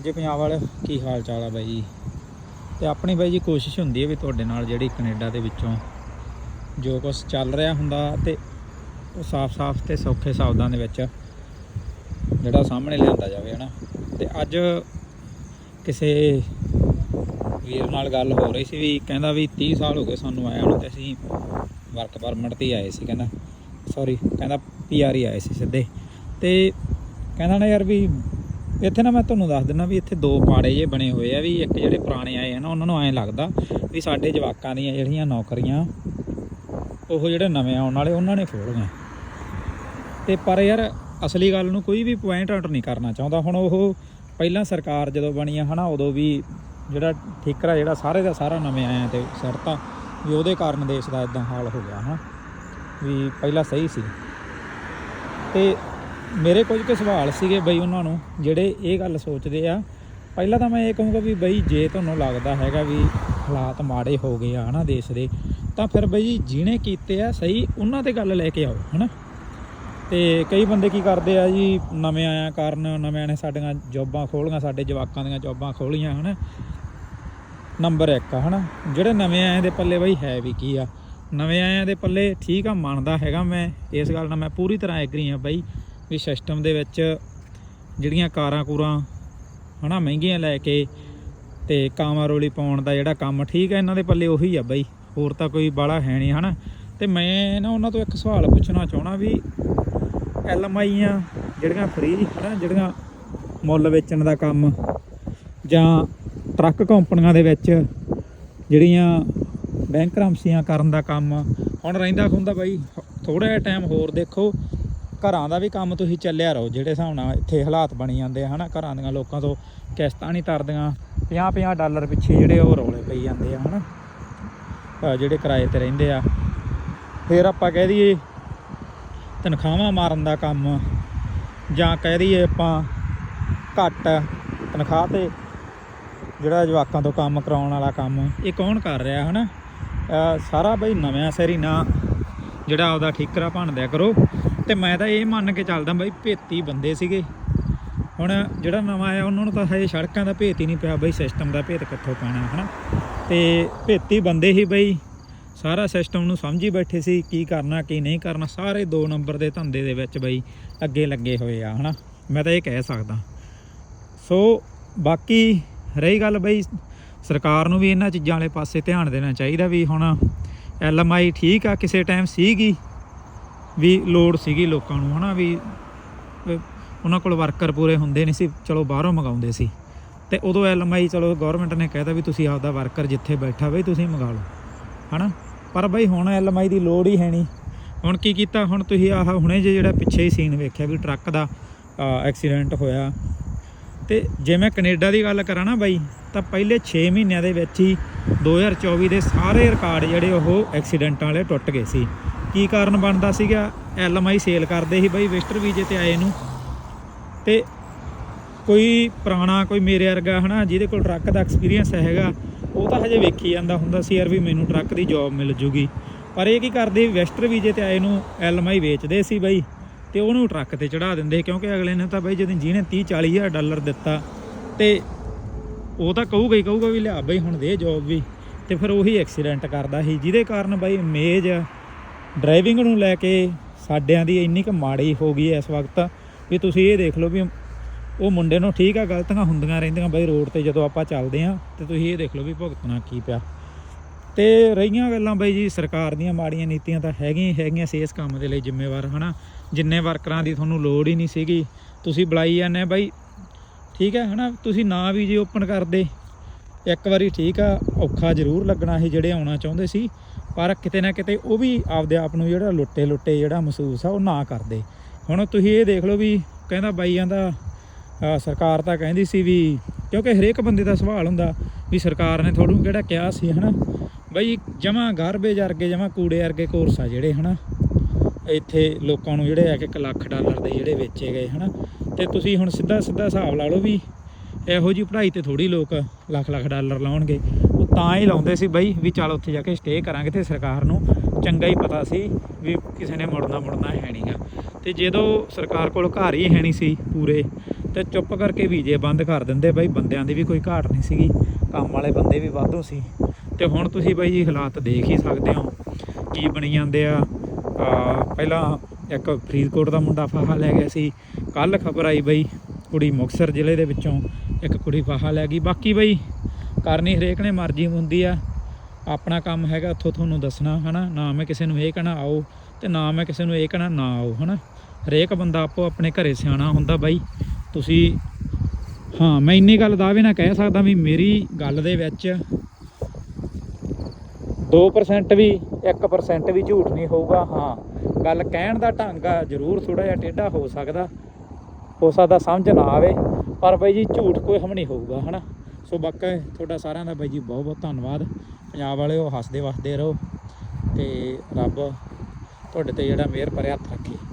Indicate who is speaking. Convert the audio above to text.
Speaker 1: ਹਾਂਜੀ ਪੰਜਾਬ ਵਾਲੇ ਕੀ ਹਾਲ ਚਾਲ ਆ ਬਾਈ ਜੀ? ਤੇ ਆਪਣੀ ਬਾਈ ਜੀ ਕੋਸ਼ਿਸ਼ ਹੁੰਦੀ ਹੈ ਵੀ ਤੁਹਾਡੇ ਨਾਲ ਜਿਹੜੀ ਕੈਨੇਡਾ ਦੇ ਵਿੱਚੋਂ ਜੋ ਕੁਝ ਚੱਲ ਰਿਹਾ ਹੁੰਦਾ ਤੇ ਉਹ ਸਾਫ਼-ਸਾਫ਼ ਤੇ ਸੌਖੇ ਸ਼ਬਦਾਂ ਦੇ ਵਿੱਚ ਜਿਹੜਾ ਸਾਹਮਣੇ ਲਿਆਂਦਾ ਜਾਵੇ, ਹਨਾ? ਤੇ ਅੱਜ ਕਿਸੇ ਵੀਰ ਨਾਲ ਗੱਲ ਹੋ ਰਹੀ ਸੀ ਵੀ ਕਹਿੰਦਾ ਵੀ 30 ਸਾਲ ਹੋ ਗਏ ਸਾਨੂੰ ਆਇਆ ਨੂੰ ਤੇ ਅਸੀਂ ਵਰਕ ਪਰਮਿਟ ਤੇ ਹੀ ਆਏ ਸੀ, ਕਹਿੰਦਾ। ਸੌਰੀ ਕਹਿੰਦਾ ਪੀਆਰ ਹੀ ਆਏ ਸੀ ਸਿੱਧੇ। ਤੇ ਕਹਿੰਦਾ ਨਾ ਯਾਰ ਵੀ ਇੱਥੇ ਨਾ ਮੈਂ ਤੁਹਾਨੂੰ ਦੱਸ ਦਿੰਦਾ ਵੀ ਇੱਥੇ ਦੋ ਪਾੜੇ ਜੇ ਬਣੇ ਹੋਏ ਆ ਵੀ ਇੱਕ ਜਿਹੜੇ ਪੁਰਾਣੇ ਆਏ ਆ ਨਾ, ਉਹਨਾਂ ਨੂੰ ਐਂ ਲੱਗਦਾ ਵੀ ਸਾਡੇ ਜਵਾਕਾਂ ਦੀਆਂ ਜਿਹੜੀਆਂ ਨੌਕਰੀਆਂ, ਉਹ ਜਿਹੜੇ ਨਵੇਂ ਆਉਣ ਵਾਲੇ, ਉਹਨਾਂ ਨੇ ਖੋਲ੍ਹੀਆਂ ਤੇ ਪਰ ਯਾਰ ਅਸਲੀ ਗੱਲ ਨੂੰ ਕੋਈ ਵੀ ਪੁਆਇੰਟ ਆਊਟ ਨਹੀਂ ਕਰਨਾ ਚਾਹੁੰਦਾ। ਹੁਣ ਉਹ ਪਹਿਲਾਂ ਸਰਕਾਰ ਜਦੋਂ ਬਣੀ ਆ ਹਨਾ, ਉਦੋਂ ਵੀ ਜਿਹੜਾ ਠੇਕਰਾ ਜਿਹੜਾ ਸਾਰੇ ਦਾ ਸਾਰਾ ਨਵੇਂ ਆਇਆ ਤੇ ਸਰਤਾ ਵੀ ਉਹਦੇ ਕਾਰਨ ਦੇਸ਼ ਦਾ ਇਦਾਂ ਹਾਲ ਹੋ ਗਿਆ ਹਨਾ, ਵੀ ਪਹਿਲਾਂ ਸਹੀ ਸੀ। ਤੇ ਮੇਰੇ ਕੁਝ ਕੁ ਸਵਾਲ ਸੀਗੇ ਬਈ ਉਹਨਾਂ ਨੂੰ, ਜਿਹੜੇ ਇਹ ਗੱਲ ਸੋਚਦੇ ਆ। ਪਹਿਲਾਂ ਤਾਂ ਮੈਂ ਇਹ ਕਹੂੰਗਾ ਵੀ ਬਈ ਜੇ ਤੁਹਾਨੂੰ ਲੱਗਦਾ ਹੈਗਾ ਵੀ ਹਾਲਾਤ ਮਾੜੇ ਹੋ ਗਏ ਆ ਹਨਾ ਦੇਸ਼ ਦੇ, ਤਾਂ ਫਿਰ ਬਈ ਜਿਹਨੇ ਕੀਤੇ ਆ ਸਹੀ, ਉਹਨਾਂ ਤੇ ਗੱਲ ਲੈ ਕੇ ਆਓ, ਹਨਾ। ਤੇ ਕਈ ਬੰਦੇ ਕੀ ਕਰਦੇ ਆ ਜੀ, ਨਵੇਂ ਆਇਆ ਕਾਰਨ ਨਵੇਂ ਨੇ ਸਾਡੀਆਂ ਜੌਬਾਂ ਖੋਲੀਆਂ, ਸਾਡੇ ਜਵਾਕਾਂ ਦੀਆਂ ਜੌਬਾਂ ਖੋਲੀਆਂ, ਹਨਾ। ਨੰਬਰ 1 ਆ, ਹਨਾ। ਜਿਹੜੇ ਨਵੇਂ ਆਏ ਦੇ ਪੱਲੇ ਬਈ ਹੈ ਵੀ ਕੀ ਆ। ਨਵੇਂ ਆਇਆਂ ਦੇ ਪੱਲੇ ਠੀਕ ਆ, ਮੰਨਦਾ ਹੈਗਾ ਮੈਂ, ਇਸ ਗੱਲ ਨਾਲ ਮੈਂ ਪੂਰੀ ਤਰ੍ਹਾਂ ਐਗਰੀ ਆ ਬਈ। ਵੀ ਸਿਸਟਮ ਦੇ ਵਿੱਚ ਜਿਹੜੀਆਂ ਕਾਰਾਂ ਕੂਰਾਂ ਹਨਾ ਮਹਿੰਗੀਆਂ ਲੈ ਕੇ ਤੇ ਕਾਮਾ ਰੋਲੀ ਪਾਉਣ ਦਾ ਜਿਹੜਾ ਕੰਮ ਠੀਕ ਹੈ, ਇਹਨਾਂ ਦੇ ਪੱਲੇ ਉਹੀ ਆ ਬਾਈ। ਹੋਰ ਤਾਂ ਕੋਈ ਬਾਲਾ ਹੈ ਨਹੀਂ ਹਨਾ। ਤੇ ਮੈਂ ਨਾ ਉਹਨਾਂ ਤੋਂ ਇੱਕ ਸਵਾਲ ਪੁੱਛਣਾ ਚਾਹਣਾ ਵੀ ਐਲਐਮਆਈਆਂ ਜਿਹੜੀਆਂ ਫ੍ਰੀ ਹਨਾ, ਜਿਹੜੀਆਂ ਮੁੱਲ ਵੇਚਣ ਦਾ ਕੰਮ ਜਾਂ ਟਰੱਕ ਕੰਪਨੀਆਂ ਦੇ ਵਿੱਚ ਜਿਹੜੀਆਂ ਬੈਂਕ ਰਮਸੀਆਂ ਕਰਨ ਦਾ ਕੰਮ, ਹੁਣ ਰਹਿੰਦਾ ਖੁੰਦਾ ਬਾਈ ਥੋੜਾ ਜਿਹਾ ਟਾਈਮ ਹੋਰ ਦੇਖੋ। ਘਰਾਂ ਦਾ ਵੀ ਕੰਮ ਤੁਸੀਂ ਚੱਲਿਆ ਰਹੋ, ਜਿਹੜੇ ਹਿਸਾਬ ਨਾਲ ਇੱਥੇ ਹਾਲਾਤ ਬਣੀ ਜਾਂਦੇ ਆ, ਹਨਾ? ਘਰਾਂ ਦੀਆਂ ਲੋਕਾਂ ਤੋਂ ਕਿਸ਼ਤਾਂ ਨਹੀਂ ਤਰਦੀਆਂ 50-50 ਡਾਲਰ ਪਿੱਛੇ ਜਿਹੜੇ ਉਹ ਰੌਲੇ ਪਈ ਜਾਂਦੇ ਆ, ਹਨਾ? ਅਹ ਜਿਹੜੇ ਕਿਰਾਏ ਤੇ ਰਹਿੰਦੇ ਆ। ਫਿਰ ਆਪਾਂ ਕਹਿ ਦਈਏ ਤਨਖਾਹਾਂ ਮਾਰਨ ਦਾ ਕੰਮ, ਜਾਂ ਕਹਿ ਦਈਏ ਆਪਾਂ ਘੱਟ ਤਨਖਾਹ ਤੇ ਜਿਹੜਾ ਜਵਾਕਾਂ ਤੋਂ ਕੰਮ ਕਰਾਉਣ ਵਾਲਾ ਕੰਮ, ਇਹ ਕੌਣ ਕਰ ਰਿਹਾ, ਹਨਾ? ਅਹ ਸਾਰਾ ਬਈ ਨਵਿਆਂ ਸਰੀ ਨਾ ਜਿਹੜਾ ਆਪਦਾ ਠੀਕਰਾ ਭੰਨਦਿਆ ਕਰੋ। ਤੇ ਮੈਂ ਤਾਂ ਇਹ ਮੰਨ ਕੇ ਚੱਲਦਾ ਬਈ ਭੇਤੀ ਬੰਦੇ ਸੀਗੇ। ਹੁਣ ਜਿਹੜਾ ਨਵਾਂ ਆਇਆ, ਉਹਨਾਂ ਨੂੰ ਤਾਂ ਹਜੇ ਸੜਕਾਂ ਦਾ ਭੇਤ ਹੀ ਨਹੀਂ ਪਿਆ ਬਈ ਸਿਸਟਮ ਦਾ ਭੇਤ ਕਿੱਥੋਂ ਪੈਣਾ ਹਨਾ? ਤੇ ਭੇਤੀ ਬੰਦੇ ਹੀ ਬਈ ਸਾਰਾ ਸਿਸਟਮ ਨੂੰ ਸਮਝੀ ਬੈਠੇ ਸੀ ਕੀ ਕਰਨਾ, ਕੀ ਨਹੀਂ ਕਰਨਾ। ਸਾਰੇ 2 ਨੰਬਰ ਦੇ ਧੰਦੇ ਦੇ ਵਿੱਚ ਬਈ ਅੱਗੇ ਲੱਗੇ ਹੋਏ ਆ, ਹਨਾ? ਮੈਂ ਤਾਂ ਇਹ ਕਹਿ ਸਕਦਾ। ਸੋ ਬਾਕੀ ਰਹੀ ਗੱਲ ਬਈ ਸਰਕਾਰ ਨੂੰ ਵੀ ਇਹਨਾਂ ਚੀਜ਼ਾਂ ਵਾਲੇ ਪਾਸੇ ਧਿਆਨ ਦੇਣਾ ਚਾਹੀਦਾ ਵੀ ਹੁਣ ਐਲਐਮਆਈ ਠੀਕ ਆ, ਕਿਸੇ ਟਾਈਮ ਸੀਗੀ ਵੀ ਲੋੜ ਸੀਗੀ ਲੋਕਾਂ ਨੂੰ, ਹਨਾ ਵੀ ਵੀ ਉਹਨਾਂ ਕੋਲ ਵਰਕਰ ਪੂਰੇ ਹੁੰਦੇ ਨਹੀਂ ਸੀ, ਚਲੋ ਬਾਹਰੋਂ ਮੰਗਾਉਂਦੇ ਸੀ। ਤੇ ਉਦੋਂ ਐਲਐਮਆਈ ਚਲੋ ਗਵਰਨਮੈਂਟ ਨੇ ਕਹਿਤਾ ਵੀ ਤੁਸੀਂ ਆਪਦਾ ਵਰਕਰ ਜਿੱਥੇ ਬੈਠਾ ਬਈ ਤੁਸੀਂ ਮੰਗਾ ਲਓ, ਹਨਾ। ਪਰ ਬਈ ਹੁਣ ਐਲਐਮਆਈ ਦੀ ਲੋੜ ਹੀ ਹੈ ਨਹੀਂ। ਹੁਣ ਕੀ ਕੀਤਾ, ਹੁਣ ਤੁਸੀਂ ਆਹ ਹੁਣੇ ਜੇ ਜਿਹੜਾ ਪਿੱਛੇ ਹੀ ਸੀਨ ਵੇਖਿਆ ਵੀ ਟਰੱਕ ਦਾ ਐਕਸੀਡੈਂਟ ਹੋਇਆ। ਤੇ ਜੇ ਮੈਂ ਕੈਨੇਡਾ ਦੀ ਗੱਲ ਕਰਾਂ ਨਾ ਬਾਈ ਤਾਂ ਪਹਿਲੇ 6 ਮਹੀਨਿਆਂ ਦੇ ਵਿੱਚ ਹੀ 2024 ਦੇ ਸਾਰੇ ਰਿਕਾਰਡ ਜਿਹੜੇ ਉਹ ਐਕਸੀਡੈਂਟਾਂ ਵਾਲੇ ਟੁੱਟ ਗਏ ਸੀ। ਕੀ ਕਾਰਨ ਬਣਦਾ ਸੀਗਾ? ਐਲਐਮਆਈ ਸੇਲ ਕਰਦੇ ਸੀ ਬਈ ਵਿਜ਼ਟਰ ਵੀਜ਼ੇ ਤੇ ਆਏ ਨੂੰ। ਤੇ ਕੋਈ ਪੁਰਾਣਾ, ਕੋਈ ਮੇਰੇ ਵਰਗਾ, ਹਨਾ, ਜਿਹਦੇ ਕੋਲ ਟਰੱਕ ਦਾ ਐਕਸਪੀਰੀਅੰਸ ਹੈਗਾ, ਉਹ ਤਾਂ ਹਜੇ ਵੇਖੀ ਜਾਂਦਾ ਹੁੰਦਾ ਸੀ, ਯਾਰ ਵੀ ਮੈਨੂੰ ਟਰੱਕ ਦੀ ਜੌਬ ਮਿਲ ਜੂਗੀ। ਪਰ ਇਹ ਕੀ ਕਰਦੇ? ਵੈਸਟਰ ਵੀਜ਼ੇ ਤੇ ਆਏ ਨੂੰ ਐਲਐਮਆਈ ਵੇਚਦੇ ਸੀ ਬਈ, ਤੇ ਉਹਨੂੰ ਟਰੱਕ ਤੇ ਚੜਾ ਦਿੰਦੇ ਕਿਉਂਕਿ ਅਗਲੇ ਨੇ ਤਾਂ ਬਈ ਜਦੋਂ ਜਿਹਨੇ 30 40 ਹਜ਼ਾਰ ਡਾਲਰ ਦਿੱਤਾ, ਤੇ ਉਹ ਤਾਂ ਕਹੂਗਾ ਹੀ ਕਹੂਗਾ ਵੀ ਲਿਆ ਬਈ ਹੁਣ ਦੇ ਜੌਬ ਵੀ। ਤੇ ਫਿਰ ਉਹੀ ਐਕਸੀਡੈਂਟ ਕਰਦਾ ਸੀ, ਜਿਹਦੇ ਕਾਰਨ ਬਾਈ ਇਮੇਜ ਡਰਾਈਵਿੰਗ ਨੂੰ ਲੈ ਕੇ ਸਾਡਿਆਂ ਦੀ ਇੰਨੀ ਕੁ ਮਾੜੀ ਹੋ ਗਈ ਇਸ ਵਕਤ। ਵੀ ਤੁਸੀਂ ਇਹ ਦੇਖ ਲਓ ਵੀ ਉਹ ਮੁੰਡੇ ਨੂੰ ਠੀਕ ਆ, ਗਲਤੀਆਂ ਹੁੰਦੀਆਂ ਰਹਿੰਦੀਆਂ ਬਾਈ ਰੋਡ ਤੇ ਜਦੋਂ ਆਪਾਂ ਚੱਲਦੇ ਆ, ਤੇ ਤੁਸੀਂ ਇਹ ਦੇਖ ਲਓ ਵੀ ਭੁਗਤਣਾ ਕੀ ਪਿਆ। ਤੇ ਰਹੀਆਂ ਗੱਲਾਂ ਬਾਈ ਜੀ, ਸਰਕਾਰ ਦੀਆਂ ਮਾੜੀਆਂ ਨੀਤੀਆਂ ਤਾਂ ਹੈਗੀਆਂ ਹੀ ਹੈਗੀਆਂ ਸੀ ਇਸ ਕੰਮ ਦੇ ਲਈ ਜ਼ਿੰਮੇਵਾਰ, ਹਨਾ? ਜਿੰਨੇ ਵਰਕਰਾਂ ਦੀ ਤੁਹਾਨੂੰ ਲੋੜ ਹੀ ਨਹੀਂ ਸੀਗੀ। ਤੁਸੀਂ ਬੁਲਾਈ ਜਾਂਦੇ ਬਾਈ ਠੀਕ ਹੈ, ਹਨਾ? ਤੁਸੀਂ ਨਾ ਵੀ ਜੇ ਓਪਨ ਕਰਦੇ, ਇੱਕ ਵਾਰੀ ਠੀਕ ਆ, ਔਖਾ ਜ਼ਰੂਰ ਲੱਗਣਾ ਸੀ ਜਿਹੜੇ ਆਉਣਾ ਚਾਹੁੰਦੇ ਸੀ, ਪਰ ਕਿਤੇ ਨਾ ਕਿਤੇ ਉਹ ਵੀ ਆਪਦੇ ਆਪ ਨੂੰ ਜਿਹੜਾ ਲੁੱਟੇ ਲੁੱਟੇ ਜਿਹੜਾ ਮਹਿਸੂਸ ਆ, ਉਹ ਨਾ ਕਰਦੇ। ਹੁਣ ਤੁਸੀਂ ਇਹ ਦੇਖ ਲਓ ਵੀ ਕਹਿੰਦਾ ਬਾਈਆਂ ਦਾ ਸਰਕਾਰ ਤਾਂ ਕਹਿੰਦੀ ਸੀ ਵੀ, ਕਿਉਂਕਿ ਹਰੇਕ ਬੰਦੇ ਦਾ ਸਵਾਲ ਹੁੰਦਾ ਵੀ ਸਰਕਾਰ ਨੇ ਤੁਹਾਨੂੰ ਕਿਹੜਾ ਕਿਹਾ ਸੀ, ਹਨਾ? ਬਈ ਜਮਾ ਗਾਰਬੇਜ ਵਰਗੇ, ਜਮਾ ਕੂੜੇ ਵਰਗੇ ਕੋਰਸ ਆ ਜਿਹੜੇ, ਹਨਾ? ਇੱਥੇ ਲੋਕਾਂ ਨੂੰ ਜਿਹੜੇ ਆ ਕਿ 1 ਲੱਖ ਡਾਲਰ ਦੇ ਜਿਹੜੇ ਵੇਚੇ ਗਏ, ਹਨਾ? ਤੇ ਤੁਸੀਂ ਹੁਣ ਸਿੱਧਾ ਸਿੱਧਾ ਹਿਸਾਬ ਲਾ ਲਓ ਵੀ ਇਹੋ ਜੀ ਪੜ੍ਹਾਈ ਤੇ ਥੋੜੀ ਲੋਕ ਲੱਖ ਲੱਖ ਡਾਲਰ ਲਾਉਣਗੇ। ਉਹ ਤਾਂ ਹੀ ਲਾਉਂਦੇ ਸੀ ਬਈ ਵੀ ਚੱਲ ਉੱਥੇ ਜਾ ਕੇ ਸਟੇ ਕਰਾਂਗੇ ਤੇ ਸਰਕਾਰ ਨੂੰ ਚੰਗਾ ਹੀ ਪਤਾ ਸੀ ਵੀ ਕਿਸੇ ਨੇ ਮੁੜਨਾ ਮੁੜਨਾ ਹੈ ਨਹੀਂਗਾ। ਤੇ ਜਦੋਂ ਸਰਕਾਰ ਕੋਲ ਘਰ ਹੀ ਹੈ ਨਹੀਂ ਸੀ ਪੂਰੇ ਤੇ ਚੁੱਪ ਕਰਕੇ ਵੀਜੇ ਬੰਦ ਕਰ ਦਿੰਦੇ ਬਈ ਬੰਦਿਆਂ ਦੀ ਵੀ ਕੋਈ ਘਾਟ ਨਹੀਂ ਸੀਗੀ ਕੰਮ ਵਾਲੇ ਬੰਦੇ ਵੀ ਵਾਧੂ ਸੀ। ਤੇ ਹੁਣ ਤੁਸੀਂ ਬਈ ਜੀ ਹਾਲਾਤ ਦੇਖ ਹੀ ਸਕਦੇ ਹੋ ਕੀ ਬਣੀ ਜਾਂਦੇ ਆ, ਪਹਿਲਾਂ ਇੱਕ ਫਰੀਦਕੋਟ ਦਾ ਮੁੰਡਾ ਫਾਹਾ ਲੈ ਗਿਆ ਸੀ। ਕੱਲ ਖਬਰ ਆਈ ਬਈ ਕੁੜੀ ਮੁਕਤਸਰ ਜ਼ਿਲ੍ਹੇ ਦੇ ਵਿੱਚੋਂ ਇੱਕ ਕੁੜੀ ਫਾਹਾ ਲੈ ਗਈ। ਬਾਕੀ ਬਈ ਕਰਨੀ ਹਰੇਕ ਨੇ ਮਰਜ਼ੀ ਹੁੰਦੀ ਆ। ਆਪਣਾ ਕੰਮ ਹੈਗਾ, ਉੱਥੋਂ ਤੁਹਾਨੂੰ ਦੱਸਣਾ, ਹਨਾ? ਨਾ ਮੈਂ ਕਿਸੇ ਨੂੰ ਇਹ ਕਹਿਣਾ, ਆਓ। ਤੇ ਨਾ ਮੈਂ ਕਿਸੇ ਨੂੰ ਇਹ ਕਹਿਣਾ, ਨਾ ਆਓ, ਹਨਾ? ਹਰੇਕ ਬੰਦਾ ਆਪੋ ਆਪਣੇ ਘਰੇ ਸਿਆਣਾ ਹੁੰਦਾ ਬਾਈ। ਤੁਸੀਂ, ਹਾਂ, ਮੈਂ ਇੰਨੀ ਗੱਲ ਦਾਅਵੇ ਨਾਲ ਕਹਿ ਸਕਦਾ ਵੀ ਮੇਰੀ ਗੱਲ ਦੇ ਵਿੱਚ 2% ਵੀ 1% ਵੀ ਝੂਠ ਨਹੀਂ ਹੋਊਗਾ, ਹਾਂ। ਗੱਲ ਕਹਿਣ ਦਾ ਢੰਗ ਆ, ਜ਼ਰੂਰ ਥੋੜਾ ਜਿਹਾ ਟੇਢਾ ਹੋ ਸਕਦਾ। ਹੋ ਸਕਦਾ ਸਮਝ ਨਾ ਆਵੇ, ਪਰ ਬਾਈ ਜੀ ਝੂਠ ਕੋਈ ਹਮ ਨਹੀਂ ਹੋਊਗਾ, ਹਨਾ? ਸੋ ਬਾਕੀ ਤੁਹਾਡਾ ਸਾਰਿਆਂ ਦਾ ਬਾਈ ਜੀ ਬਹੁਤ ਬਹੁਤ ਧੰਨਵਾਦ। ਪੰਜਾਬ ਵਾਲਿਓ, ਹੱਸਦੇ ਵਸਦੇ ਰਹੋ ਤੇ ਰੱਬ ਤੁਹਾਡੇ ਤੇ ਜਿਹੜਾ ਮਿਹਰ ਭਰਿਆ ਹੱਥ ਰੱਖੇ।